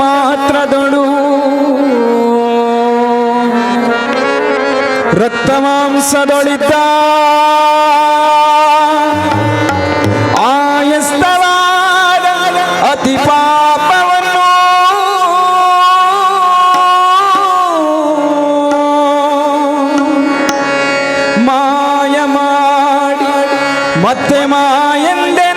മാത്രതൊടു രക്തമാംസതൊളിത മായമാടി മത്തെ മായന്റെ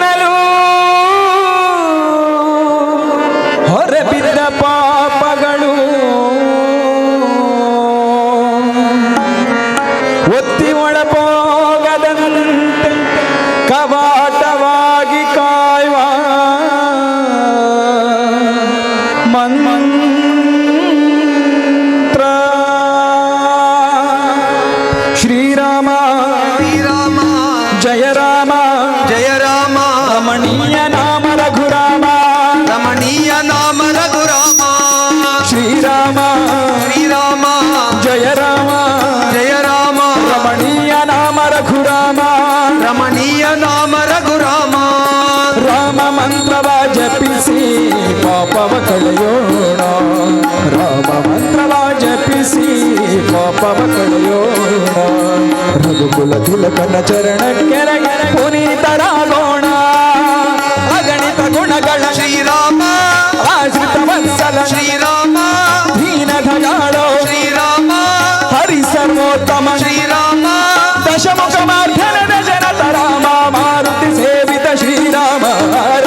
జయ రామ. జయ రామ. రమణీయ నామ రఘురామ. రమణీయ నామ రఘురామ. శ్రీరామ. శ్రీరామ. జయ రామ. జయ రామ. రమణీయ నామ రఘురామ. రమణీయ నామ రఘురామ. రామ మంత్రవ జపిసి పాపవ కళయోణ రామ మంత్రవ జపిసి పాపవ కళయోణ రఘుకుల తిలకన చరణ పునీతర గోణ అగణిత గుణగణ శ్రీరామ ఆశ్రిత వత్సల శ్రీరామ దీన ధగాళో శ్రీరామ హరి సర్వోత్తమ శ్రీరామ దశముఖ మార్ధన జనత రామ మారుతి సేవిత శ్రీరామ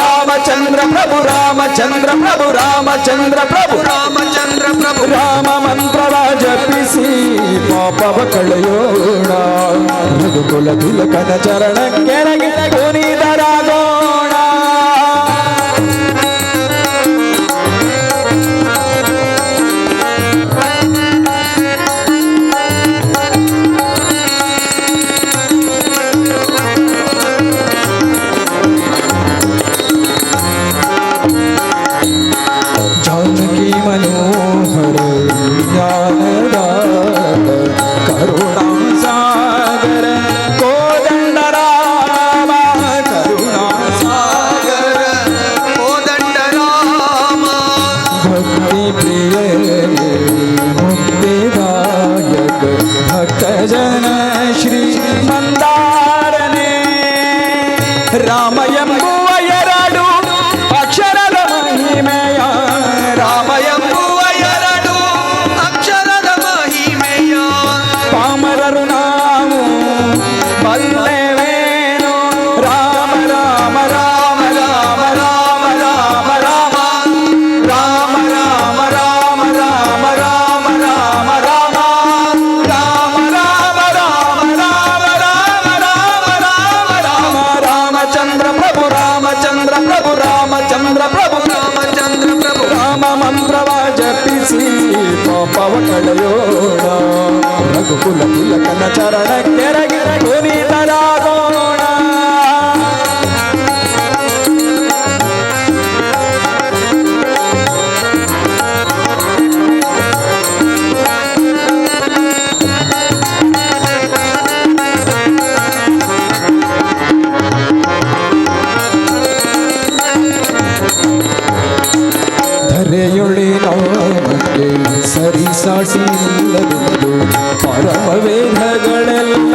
రామచంద్ర ప్రభు రామచంద్ర ప్రభు రామచంద్ర ప్రభు రామచంద్ర ప్రభు రామ ಮಂತ್ರರಾಜ ಪಿಸಿ ಪಾಪವ ಕಳೆಯೋಣ ಮುದುಕುಲ ತಿಲಕನ ಚರಣ ಕೆಳಗೆ मुक्ति प्रिय मुक्तिदायक भक्तजन श्री मंदारने रामयम రామచంద్ర ప్రభు. రామచంద్ర ప్రభు. రామం మంత్రవ జపిಸಿ పవకడయో రఘుకుల కుల ಕುಲ చరణ కెరగిరగ ಕರೆಯೊಳಿನವನಕ್ಕೆ ಸರಿಸಾಟಿಲ್ಲದೆಂದು ಪರಮ ವೇದಗಳೆಲ್ಲ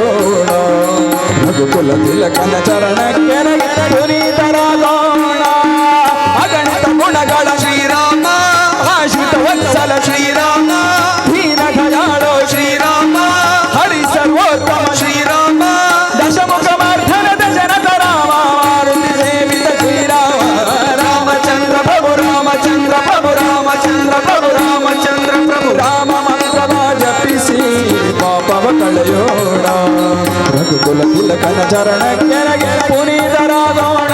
ಕುಲ ತಿಲಕನ ಚರಣ ಕೆರಗಿನ ಗುರಿತರಾಗೋಣ ಅಗಣಿತ ಗುಣಗಳ ಶ್ರೀರಾಮ ಆಶ್ರಿತ ವತ್ಸಲ ಶ್ರೀರಾಮ ಹೀನ ದಯಾಳೋ ಶ್ರೀರಾಮ ಹರಿ ಸರ್ವೋತ್ತಮ ಶ್ರೀರಾಮ ದಶಮುಖ ವರ್ಧನದ ಜನತ ರಾಮ ಮಾರುತಿ ಸೇವಿತ ಶ್ರೀರಾಮ ರಾಮಚಂದ್ರ ಪ್ರಭು ರಾಮಚಂದ್ರ ಪ್ರಭು ರಾಮಚಂದ್ರ ಕುಲ ಕುಲ ಕನ ಚರಣ ಕೆರ ಕೆರ ಪುನೀತರಾಗೋಣ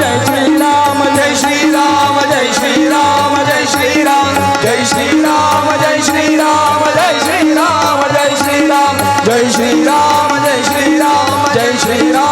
ಜೈ ಶ್ರೀರಾಮ ಜೈ ಶ್ರೀರಾಮ ಜೈ ಶ್ರೀರಾಮ ಜೈ ಶ್ರೀರಾಮ ಜೈ ಶ್ರೀರಾಮ ಜೈ ಶ್ರೀರಾಮ ಜೈ ಶ್ರೀರಾಮ ಜೈ ಶ್ರೀರಾಮ ಜೈ ಶ್ರೀರಾಮ ಜೈ ಶ್ರೀರಾಮ ಜೈ ಶ್ರೀರಾಮ